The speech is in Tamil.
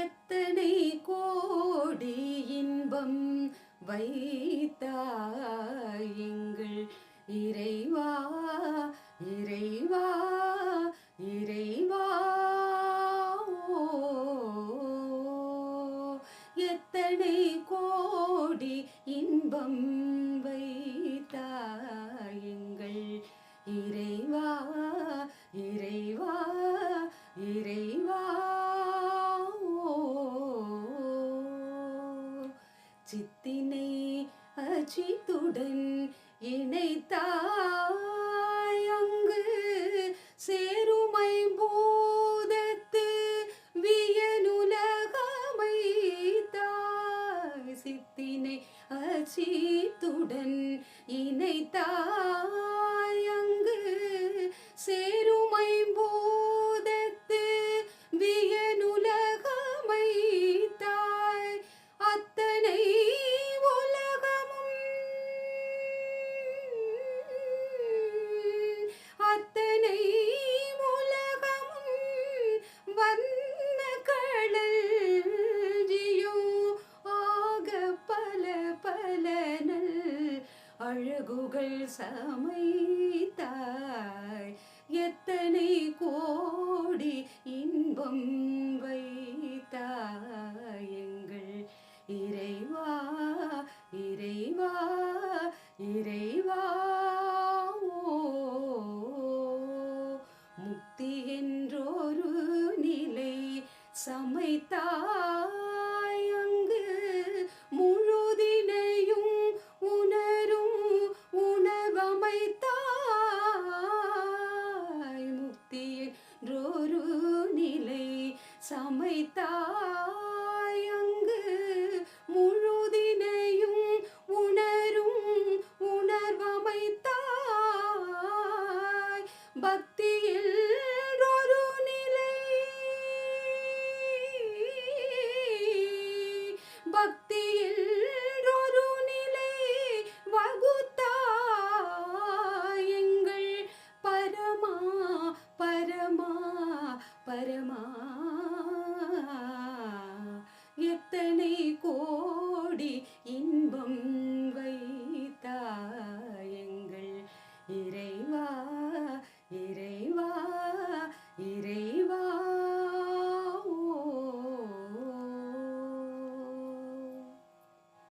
எத்தனை கோடி இன்பம் வைத்தாயங்கள் இறைவா இறைவா இறைவா? எத்தனை கோடி இன்பம் வைத்தாயங்கள் இறைவா இறைவா இறைவா? சித்தினை அச்சித்துடன் இணைத்தாய். அங்கு சேருமை பூதத்து வியனுலகமைத்தாய். சித்தினை அச்சித்துடன் இணைத்தாய். அழகுகள் சமைத்தாய். எத்தனை கோடி இன்பம் வைத்தாய் எங்கள் இறைவா இறைவா இறைவா முக்தி என்றொரு நிலை சமைத்தாய். தாயங்கு முழுதினையும் உணரும் உணர்வமைத்தாய். பக்தியில் ஒரு நிலை. பக்தியில் ஒரு நிலை வகுத்தாய். எங்கள் பரமா பரமா பரமா. దేవుడి ఈ